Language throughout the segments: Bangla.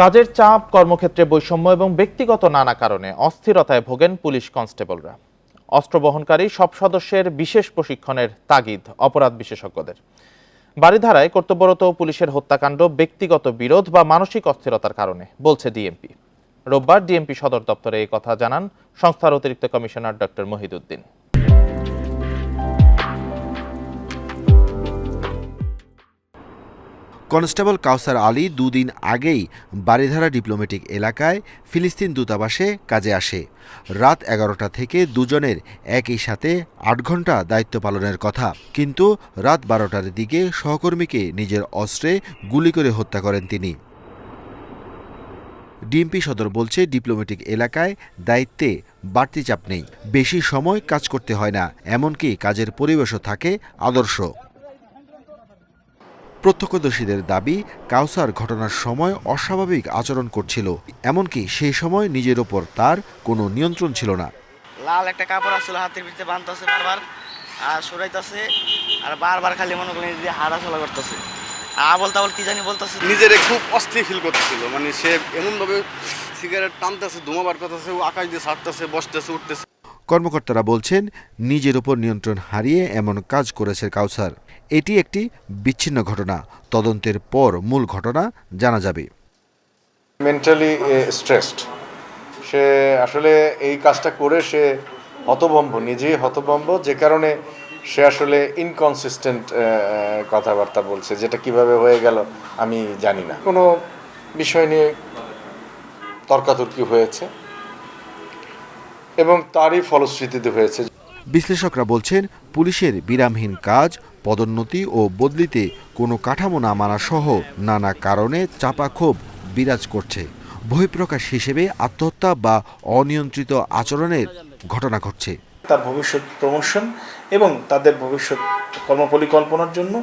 কাজের চাপ, কর্মক্ষেত্রে বৈষম্য এবং ব্যক্তিগত নানা কারণে অস্থিরতায় ভোগেন পুলিশ কনস্টেবলরা। অস্ত্র বহনকারী সব সদস্যের বিশেষ প্রশিক্ষণের তাগিদ অপরাধ বিশেষজ্ঞদের। বাড়িধারায় কর্তব্যরত পুলিশের হত্যাকাণ্ড, ব্যক্তিগত বিরোধ বা মানসিক অস্থিরতার কারণে, বলছে ডিএমপি। রোববার ডিএমপি সদর দপ্তরে এই কথা জানান সংস্থার অতিরিক্ত commissioner doctor Mohiuddin. Constable Kawsar Ali দুদিন আগেই বারিধারা ডিপ্লোম্যাটিক এলাকায় ফিলিস্তিন দূতাবাসে কাজে আসে। রাত এগারোটা থেকে দুজনের একই সাথে আট ঘণ্টা দায়িত্ব পালনের কথা। কিন্তু রাত বারোটার দিকে সহকর্মীকে নিজের অস্ত্রে গুলি করে হত্যা করেন তিনি। ডিএমপি সদর বলছে, ডিপ্লোম্যাটিক এলাকায় দায়িত্বে বাড়তি চাপ নেই। বেশি সময় কাজ করতে হয় না, এমনকি কাজের পরিবেশও থাকে আদর্শ। প্রত্যক্ষদর্শীদের দাবি কাউসার ঘটনার সময় অস্বাভাবিক আচরণ করছিল এমনকি সেই সময় নিজের ওপর তার কোনো নিয়ন্ত্রণ ছিল না। লাল একটা কাপড় আসছিল হাতের ভিতরে বাঁধতেছে বারবার আর সরাইতেছে আর বারবার খালি মনে করেন যে হাড়া চলা করতেছে। আ বলতে বল কি জানি বলতেছে। নিজেরে খুব অস্থির ফিল করতেছিল মানে সে এমনভাবে সিগারেট টানতেছে ধুমা বার করতেছে ও আকাশ দিয়ে ছাড়তেছে বসতেছে উঠতেছে। কর্মকর্তারা বলছেন, নিজের উপর নিয়ন্ত্রণ হারিয়ে এমন কাজ করেছে কাউসার। এটি একটি বিচ্ছিন্ন ঘটনা। তদন্তের পর মূল ঘটনা জানা যাবে। মেন্টালি স্ট্রেসড সে আসলে এই কাজটা করে সে হতভম্ব, নিজেই হতভম্ব, যে কারণে সে আসলে ইনকনসিস্টেন্ট কথাবার্তা বলছে, যেটা কীভাবে হয়ে গেল আমি জানি না। কোনো বিষয় নিয়ে তর্কাতর্কি হয়েছে। এবং তারই ফলশ্রুতিতে হয়েছে। বিশ্লেষকরা বলছেন পুলিশের বিরামহীন কাজ পদোন্নতি ও বদলিতে কোনো কাঠামো না মানা সহ নানা কারণে চাপা ক্ষোভ বিরাজ করছে। বহিঃপ্রকাশ হিসেবে আত্মহত্যা বা অনিয়ন্ত্রিত আচরণের ঘটনা ঘটছে। তার ভবিষ্যৎ প্রমোশন এবং তাদের ভবিষ্যৎ কর্মপরিকল্পনার জন্য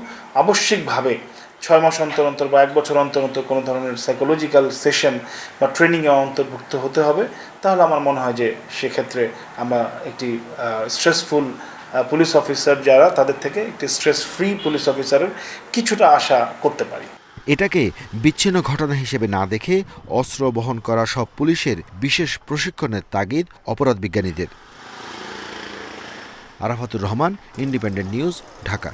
আবশ্যিকভাবে ছয় মাস অন্তর অন্তর বা এক বছর অন্তর অন্তর কোনো ধরনের সাইকোলজিক্যাল সেশন বা ট্রেনিংয়ে অন্তর্ভুক্ত হতে হবে, তাহলে আমার মনে হয় যে সেক্ষেত্রে আমরা একটি স্ট্রেসফুল পুলিশ অফিসার যারা, তাদের থেকে একটি স্ট্রেস ফ্রি পুলিশ অফিসারের কিছুটা আশা করতে পারি। এটাকে বিচ্ছিন্ন ঘটনা হিসেবে না দেখে অস্ত্র বহন করা সব পুলিশের বিশেষ প্রশিক্ষণের তাগিদ অপরাধ বিজ্ঞানীদের আরাফাতুর রহমান, ইন্ডিপেন্ডেন্ট নিউজ, ঢাকা।